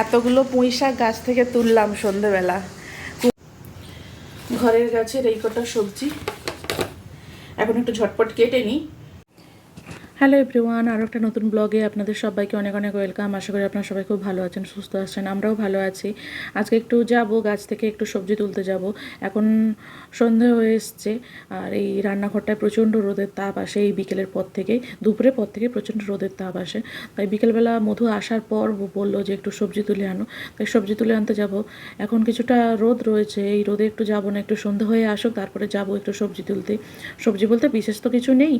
এতগুলো পুঁই শাক গাছ থেকে তুললাম সন্ধেবেলা। ঘরের গাছের এই কটা সবজি। এখন একটু ঝটপট কেটে নিই। হ্যালো এভরিওয়ান আরও একটা নতুন ব্লগে আপনাদের সবাইকে অনেক অনেক ওয়েলকাম আশা করি আপনারা সবাই খুব ভালো আছেন, সুস্থ আছেন, আমরাও ভালো আছি। আজকে একটু যাব, গাছ থেকে একটু সবজি তুলতে যাব। এখন সন্ধে হয়ে এসছে, আর এই রান্নাঘরটায় প্রচণ্ড রোদের তাপ আসে এই বিকেলের পর থেকে, দুপুরের পর থেকে প্রচণ্ড রোদের তাপ আসে। তাই বিকেলবেলা মধু আসার পর বলল যে একটু সবজি তুলে আনো। তাই সবজি তুলে আনতে যাব। এখন কিছুটা রোদ রয়েছে, এই রোদে একটু যাব না, একটু সন্ধে হয়ে আসুক, তারপরে যাব একটু সবজি তুলতে। সবজি বলতে বিশেষ তো কিছু নেই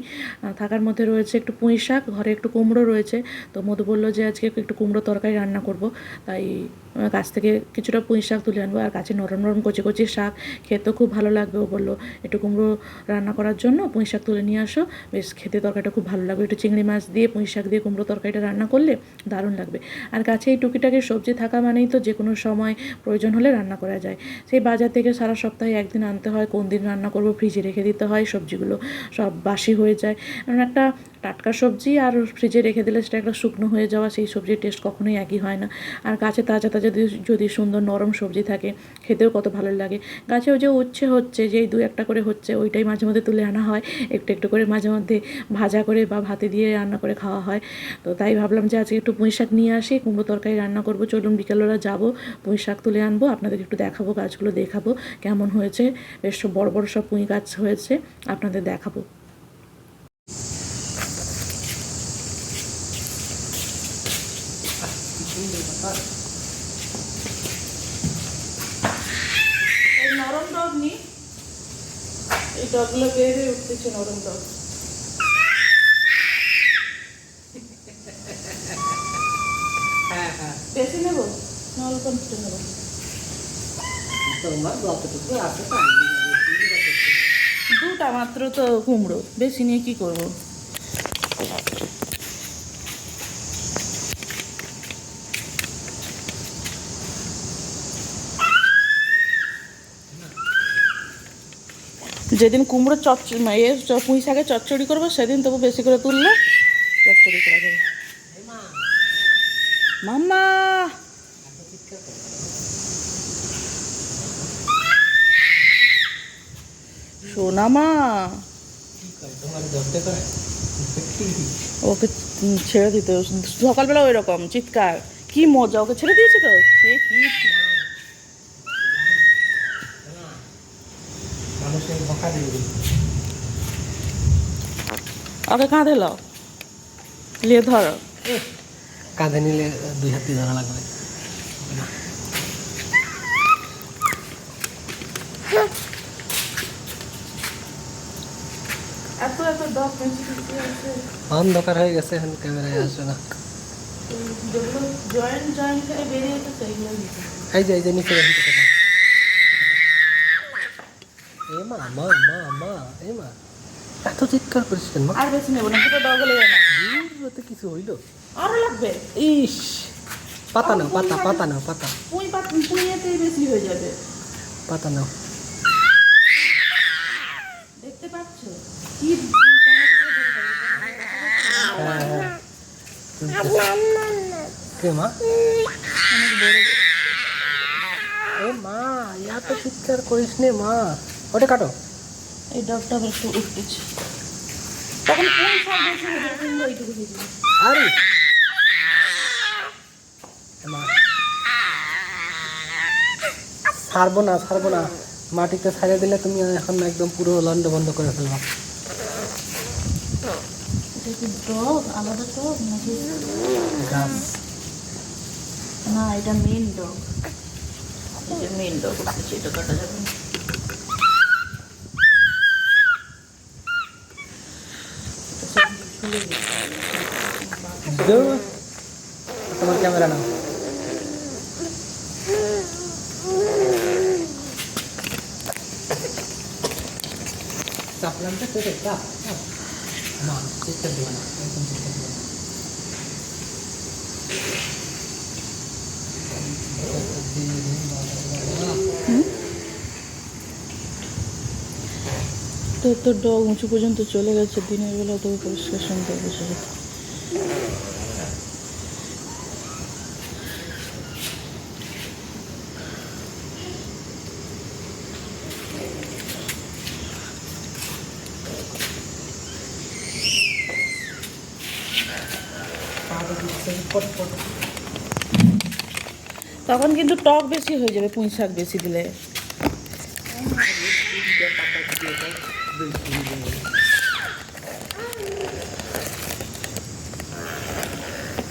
থাকার মধ্যে রয়েছে একটু পুঁই শাক, ঘরে একটু কুমড়ো রয়েছে। তো মধু বলল যে আজকে একটু কুমড়ো তরকারি রান্না করব। তাই গাছ থেকে কিছুটা পুঁই শাক তুলে আনব। আর গাছে নরম নরম কচি কচি শাক খেতেও খুব ভালো লাগবে, ও বলল। একটু কুমড়ো রান্না করার জন্য পুঁই শাক তুলে নিয়ে আসো। বেশ, খেতে তরকারিটা খুব ভালো লাগবে। একটু চিংড়ি মাছ দিয়ে পুঁই শাক দিয়ে কুমড়ো তরকারিটা রান্না করলে দারুণ লাগবে। আর গাছে এই টুকিটাকি সবজি থাকা মানেই তো যে কোনো সময় প্রয়োজন হলে রান্না করা যায়। সেই বাজার থেকে সারা সপ্তাহে একদিন আনতে হয় কোন দিন রান্না করব, ফ্রিজে রেখে দিতে হয় সবজিগুলো। সব বাসি হয়ে যায়। একটা টাটকা সবজি আর ফ্রিজে রেখে দিলে সেটা একটা শুকনো হয়ে যাওয়া, সেই সবজির টেস্ট কখনোই একই হয় না। আর গাছে তাজা তাজা যদি সুন্দর নরম সবজি থাকে, খেতেও কত ভালো লাগে। গাছেও যে উচ্ছে হচ্ছে, যেই দু একটা করে হচ্ছে, ওইটাই মাঝে মধ্যে তুলে আনা হয়। একটু একটু করে মাঝে মধ্যে ভাজা করে বা ভাতে দিয়ে রান্না করে খাওয়া হয়। তো তাই ভাবলাম যে আজকে একটু পুঁই শাক নিয়ে আসি, কুমড়ো তরকারি রান্না করব। চলুন বিকেলবেলা যাব, পুঁই শাক তুলে আনব, আপনাদের একটু দেখাবো, গাছগুলো দেখাবো, কেমন হয়েছে। বেশ বড় বড় সব পুঁই গাছ হয়েছে, আপনাদের দেখাবো। এই নরম ডগ নি। এই ডগগুলো বের হয়ে উঠতেছে নরম ডগ হ্যাঁ হ্যাঁ। বেশি নেব? না অল্প নেব। তোমার যতটুকু আছে। দুটা মাত্র তো কুমড়ো বেশি নিয়ে কি করব? যেদিন কুমড়ো চচ্চ এ পুঁই শাকে চচ্চড়ি করব, সেদিন তবু বেশি করে তুললে চচ্চড়ি করা যাবে। মাম্মা! সোনামা? ওকে ছেড়ে দিতে সকালবেলা ওই রকম চিৎকার। কি মজা, ওকে ছেড়ে দিয়েছে তো? সে কি মানুষের বকা দিয়ে দিই। ওকে কাঁধে লাও। লিয়ে ধরো। কাঁধে নিলে দুই হাত দিয়ে ধরা লাগবে। অন্ধকার হয়ে গেছে এখন ক্যামেরায় আসবে না। এই যে এই যে নিচে রেখে দিতে পারো। এ মা মা মা মা এ মা? এত চিৎকার করিস কেন আর বেশি নেব না সেটা ডগ হলে না। দূর হতে কিছু হইল? আরও লাগবে। ইস পাতা নাও পাতা পাতা নাও পাতা। পুঁই পাত পুঁইয়েতেই বেশি হয়ে যাবে। পাতা নাও। দেখতে পাচ্ছ? কি কে মা? ইয়া চিৎকার করিস নে মা। ওটা কাটো। এই ডগটা আবার একটু উঠতেছে। তখন যাবে এইটুকু দিয়ে আরে। ছাড়বো না ছাড়বো না। মাটিতে ছাড়িয়ে দিলে তুমি এখন একদম পুরো লন্ড বন্ধ করে ফেলবা। ডগ আলাদা ডগ নাকি? গাছ। না এটা মেন ডগ এটা মেন ডগ এটা কাটা যাবে না। এটা সব ঝুলে গেছে। দূর। তোমার ক্যামেরা নাও চাপলাম তো পেটে তো তো ডগ উঁচু পর্যন্ত চলে গেছে, দিনের বেলা তো পরিষ্কার শুনতে বসে যেত তখন কিন্তু টক বেশি হয়ে যাবে পুঁই শাক বেশি দিলে।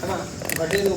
আমা ঘটিয়ে দেবো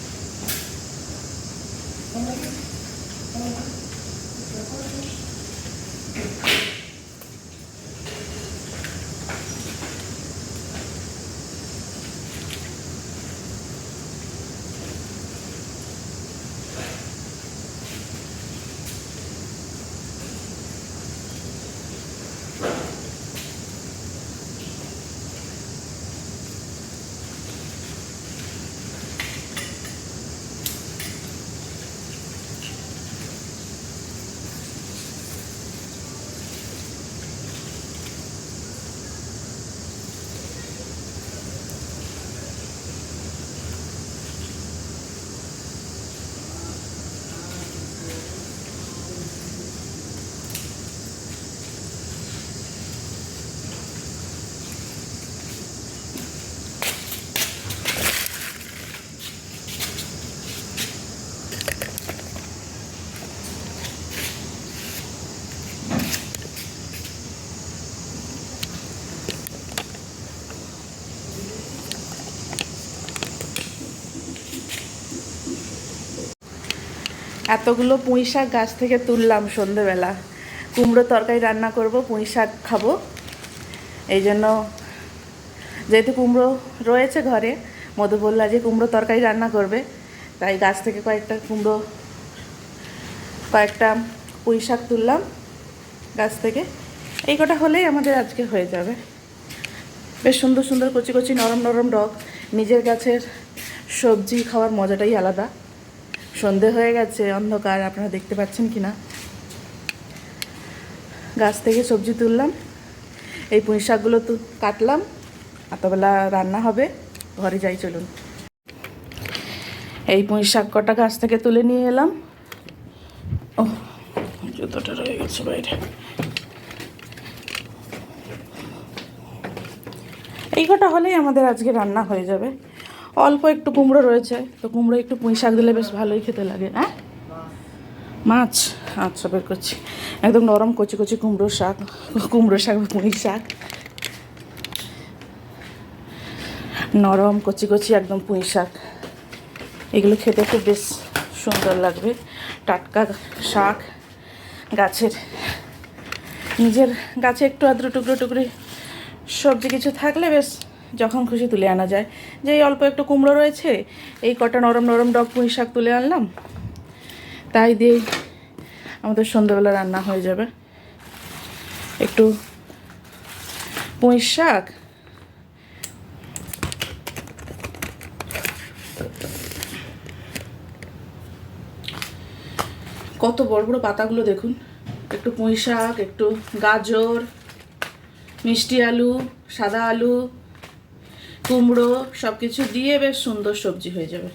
এতগুলো পুঁই শাক গাছ থেকে তুললাম সন্ধেবেলা। কুমড়ো তরকারি রান্না করব, পুঁই শাক খাব। এই জন্য যেহেতু কুমড়ো রয়েছে ঘরে, মধু বললা যে কুমড়ো তরকারি রান্না করবে, তাই গাছ থেকে কয়েকটা কুমড়ো, কয়েকটা পুঁই শাক তুললাম গাছ থেকে। এই কটা হলেই আমাদের আজকে হয়ে যাবে। বেশ সুন্দর সুন্দর কচি কচি নরম নরম ডগ নিজের গাছের সবজি খাওয়ার মজাটাই আলাদা। সন্ধে হয়ে গেছে, অন্ধকার, আপনারা দেখতে পাচ্ছেন কি না গাছ থেকে সবজি তুললাম, এই পুঁই শাকগুলো তো, কাটলাম এতবেলা রান্না হবে, ঘরে যাই চলুন। এই পুঁই শাক কটা গাছ থেকে তুলে নিয়ে এলাম। ও জুতোটা রয়ে গেছে বাইরে। এই কটা হলেই আমাদের আজকে রান্না হয়ে যাবে। অল্প একটু কুমড়ো রয়েছে, তো কুমড়ো একটু পুঁই শাক দিলে বেশ ভালোই খেতে লাগে হ্যাঁ? মাছ আচ্ছা বের করছি। একদম নরম কচি কচি কুমড়ো শাক কুমড়ো শাক পুঁই শাক। নরম কচি কচি একদম পুঁই শাক। এগুলো খেতে খুব বেশ সুন্দর লাগবে। টাটকা শাক গাছের, নিজের গাছে একটু আদ্র টুকরো টুকরি সবজি কিছু থাকলে বেশ যখন খুশি তুলে আনা যায়। যে এই অল্প একটু কুমড়ো রয়েছে, এই কটা নরম নরম ডগ পুঁই শাক তুলে আনলাম। তাই দিয়ে আমাদের সন্ধ্যাবেলা রান্না হয়ে যাবে। একটু পুঁই শাক। কত বড় বড় পাতাগুলো দেখুন। একটু পুঁই শাক, একটু গাজর, মিষ্টি আলু, সাদা আলু কুমড়ো সব কিছু দিয়ে বেশ সুন্দর সবজি হয়ে যাবে।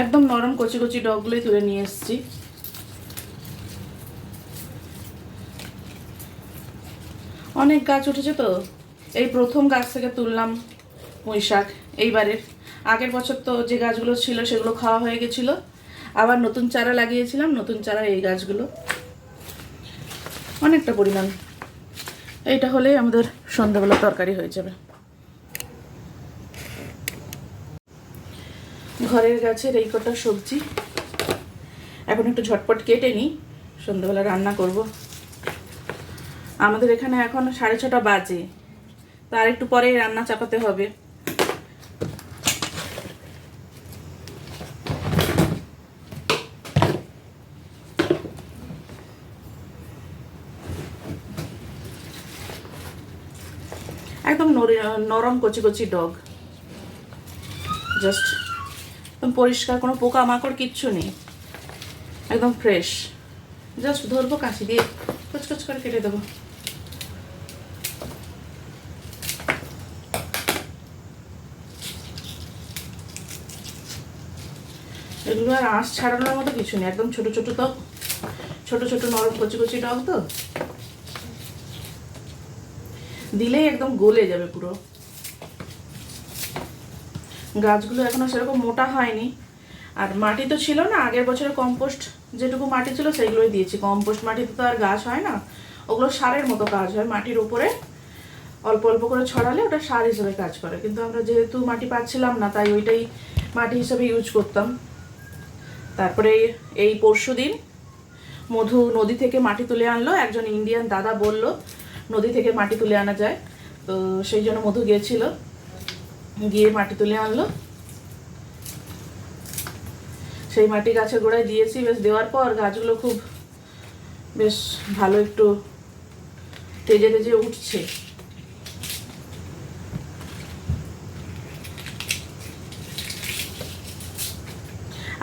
একদম নরম কচি কচি ডগগুলোই তুলে নিয়ে এসেছি। অনেক গাছ উঠেছে তো, এই প্রথম গাছ থেকে তুললাম পুঁই শাক এইবারের। আগের বছর তো যে গাছগুলো ছিল সেগুলো খাওয়া হয়ে গেছিল, আবার নতুন চারা লাগিয়েছিলাম, নতুন চারা এই গাছগুলো। অনেকটা পরিমাণ। এইটা হলেই আমাদের সন্ধ্যাবেলা তরকারি হয়ে যাবে। ঘরের গাছের এই কটা সবজি, এখন একটু ঝটপট কেটে নিই, সন্ধ্যাবেলা রান্না করব। আমাদের এখানে এখন সাড়ে ছটা বাজে, তার একটু পরেই রান্না চাপাতে হবে একদম নরি- নরম কচি কচি ডগ। জাস্ট পরিষ্কার, কোনো পোকা মাকড় কিচ্ছু নেই। একদম ফ্রেশ জাস্ট ধরবো কাঁচি দিয়ে কুচকুচ করে কেটে দেবো। এগুলো আর আঁশ ছাড়ানোর মতো কিছু নেই, একদম ছোট ছোট তো ছোট ছোট নরম কচি কচি টক তো। দিলেই একদম গলে যাবে পুরো। গাছগুলো এখনও সেরকম মোটা হয়নি। আর মাটি তো ছিল না, আগের বছরে কম্পোস্ট যেটুকু মাটি ছিল সেগুলোই দিয়েছি। কম্পোস্ট মাটিতে তো আর গাছ হয় না, ওগুলো সারের মতো কাজ হয় মাটির উপরে। অল্প অল্প করে ছড়ালে ওটা সার হিসেবে কাজ করে। কিন্তু আমরা যেহেতু মাটি পাচ্ছিলাম না, তাই ওইটাই মাটি হিসেবে ইউজ করতাম। তারপরে এই পরশু দিন মধু নদী থেকে মাটি তুলে আনলো। একজন ইন্ডিয়ান দাদা বলল নদী থেকে মাটি তুলে আনা যায়। তো সেই জন্য মধু গিয়েছিল। গিয়ে মাটি তুলে আনলো। সেই মাটি গাছের গোড়ায় দিয়েছি। বেশ দেওয়ার পর গাছগুলো খুব বেশ ভালো একটু তেজে তেজে উঠছে।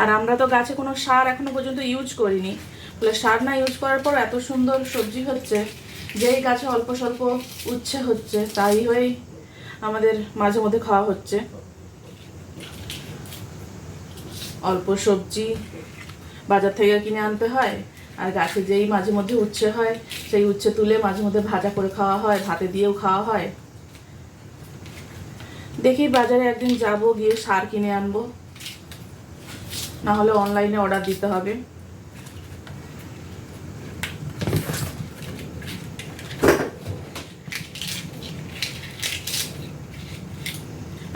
আর আমরা তো গাছে কোনো সার এখনও পর্যন্ত ইউজ করিনি। বলে সার না ইউজ করার পর এত সুন্দর সবজি হচ্ছে। যেই গাছে অল্প স্বল্প উচ্ছে হচ্ছে, তাই হয়েই আমাদের মাঝে মধ্যে খাওয়া হচ্ছে। অল্প সবজি বাজার থেকে কিনে আনতে হয়, আর গাছে যেই মাঝে মধ্যে উচ্ছে হয়, সেই উচ্ছে তুলে মাঝে মধ্যে ভাজা করে খাওয়া হয়, ভাতে দিয়েও খাওয়া হয়। দেখি বাজারে একদিন যাব, গিয়ে সার কিনে আনব। না হলে অনলাইনে অর্ডার দিতে হবে।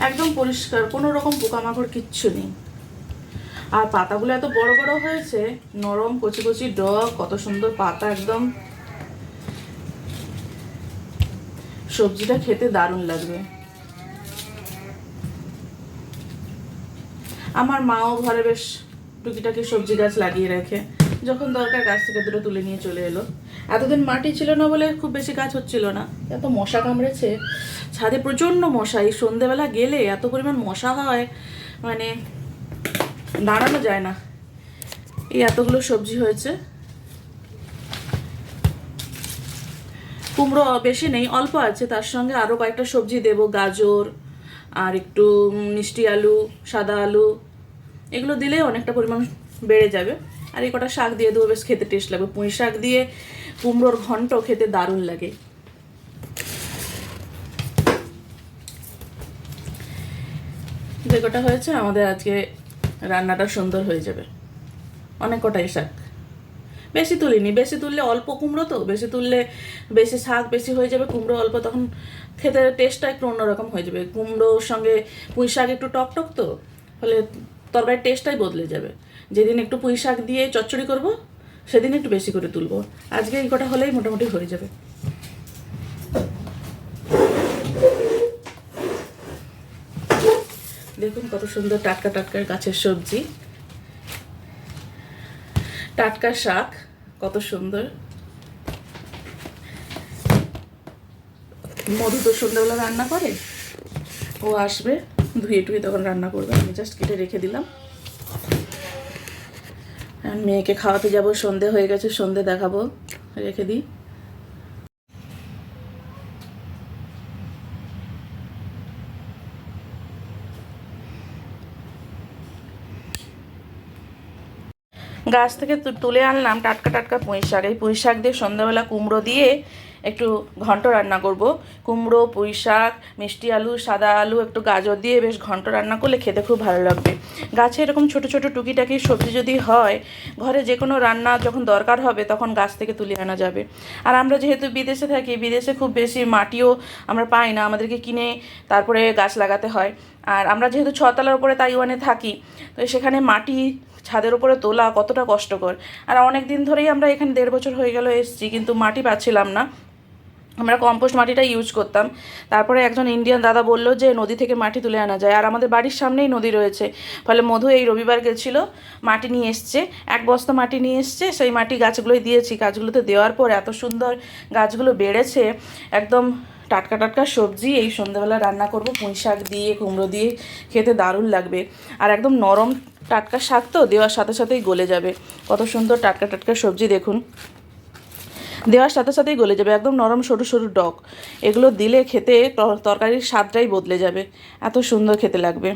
একদম পরিষ্কার, কোনো রকম পোকামাকড় কিচ্ছু নেই। আর পাতাগুলো এত বড় বড় হয়েছে, নরম কচি কচি ডগ, কত সুন্দর পাতা একদম। সবজিটা খেতে দারুণ লাগবে। আমার মাও ঘরে বেশ টুকিটাকি সবজি গাছ লাগিয়ে রাখে, যখন দরকার গাছ থেকে দুটো তুলে নিয়ে চলে এলো। এতদিন মাটি ছিল না বলে খুব বেশি গাছ হচ্ছিল না। এত মশা কামড়েছে, ছাদে প্রচণ্ড মশা, এই সন্ধেবেলা গেলে এত পরিমাণ মশা হয় মানে দাঁড়ানো যায় না। এই এতগুলো সবজি হয়েছে। কুমড়ো বেশি নেই, অল্প আছে, তার সঙ্গে আরও কয়েকটা সবজি দেব, গাজর আর একটু মিষ্টি আলু, সাদা আলু, এগুলো দিলে অনেকটা পরিমাণ বেড়ে যাবে। আর এই কটা শাক দিয়ে দেবো, বেশ খেতে টেস্ট লাগবে। পুঁই শাক দিয়ে কুমড়োর ঘন্ট খেতে দারুণ লাগে। যে কটা হয়েছে, আমাদের আজকে রান্নাটা সুন্দর হয়ে যাবে। অনেক কটাই শাক। বেশি তুলিনি, বেশি তুললে অল্প কুমড়ো তো, বেশি তুললে বেশি শাক বেশি হয়ে যাবে, কুমড়ো অল্প তখন খেতে টেস্টটা একটু অন্যরকম হয়ে যাবে। কুমড়োর সঙ্গে পুঁই শাক একটু টক টক তো ফলে তরকারির টেস্টটাই বদলে যাবে। যেদিন একটু পুঁই শাক দিয়ে চচ্চড়ি করব সেদিন একটু বেশি করে তুলবো। আজকে এই কটা হলেই মোটামুটি হয়ে যাবে। দেখুন কত সুন্দর টাটকা টাটকা গাছের সবজি। টাটকা শাক, কত সুন্দর। মধু তো সন্ধ্যাবেলা রান্না করে। ও আসবে, ধুয়ে টুয়ে তখন রান্না করবে। আমি জাস্ট কেটে রেখে দিলাম। মেয়েকে খাওয়াতে যাব, সন্ধে হয়ে গেছে, সন্ধে দেখাবো, রেখে দিই। গাছ থেকে তুলে আনলাম টাটকা টাটকা পুঁই শাক এই পুঁই শাক দিয়ে সন্ধ্যাবেলা কুমড়ো দিয়ে একটু ঘন্ট রান্না করব। কুমড়ো পুঁই শাক মিষ্টি আলু, সাদা আলু, একটু গাজর দিয়ে বেশ ঘন্ট রান্না করলে খেতে খুব ভালো লাগবে। গাছে এরকম ছোট ছোট টুকিটাকি সবজি যদি হয়, ঘরে যে কোনো রান্না যখন দরকার হবে তখন গাছ থেকে তুলে আনা যাবে। আর আমরা যেহেতু বিদেশে থাকি, বিদেশে খুব বেশি মাটিও আমরা পাই না, আমাদেরকে কিনে তারপরে গাছ লাগাতে হয়। আর আমরা যেহেতু ছতলার উপরে তাইওয়ানে থাকি, তো সেখানে মাটি ছাদের উপরে তোলা কতটা কষ্টকর। আর অনেক দিন ধরেই আমরা এখানে দেড় বছর হয়ে গেল এসেছি, কিন্তু মাটি পাচ্ছিলাম না। আমরা কম্পোস্ট মাটিটা ইউজ করতাম। তারপরে একজন ইন্ডিয়ান দাদা বলল যে, নদী থেকে মাটি তুলে আনা যায়। আর আমাদের বাড়ির সামনেই নদী রয়েছে। ফলে মধু এই রবিবার গেছিল, মাটি নিয়ে এসছে। এক বস্তা মাটি নিয়ে এসছে, সেই মাটি গাছগুলোই দিয়েছি। গাছগুলোতে দেওয়ার পর এত সুন্দর গাছগুলো বেড়েছে, একদম টাটকা টাটকা সবজি। এই সন্ধ্যাবেলা রান্না করব, পুঁই শাক দিয়ে, কুমড়ো দিয়ে, খেতে দারুণ লাগবে। আর একদম নরম টাটকা শাক তো, দেওয়ার সাথে সাথেই গলে যাবে। কত সুন্দর টাটকা টাটকা সবজি, দেখুন। দেওয়ার সাথে সাথেই গলে যাবে, একদম নরম সরু সরু ডক। এগুলো দিলে খেতে তর- তরকারির স্বাদটাই বদলে যাবে। এত সুন্দর খেতে লাগবে।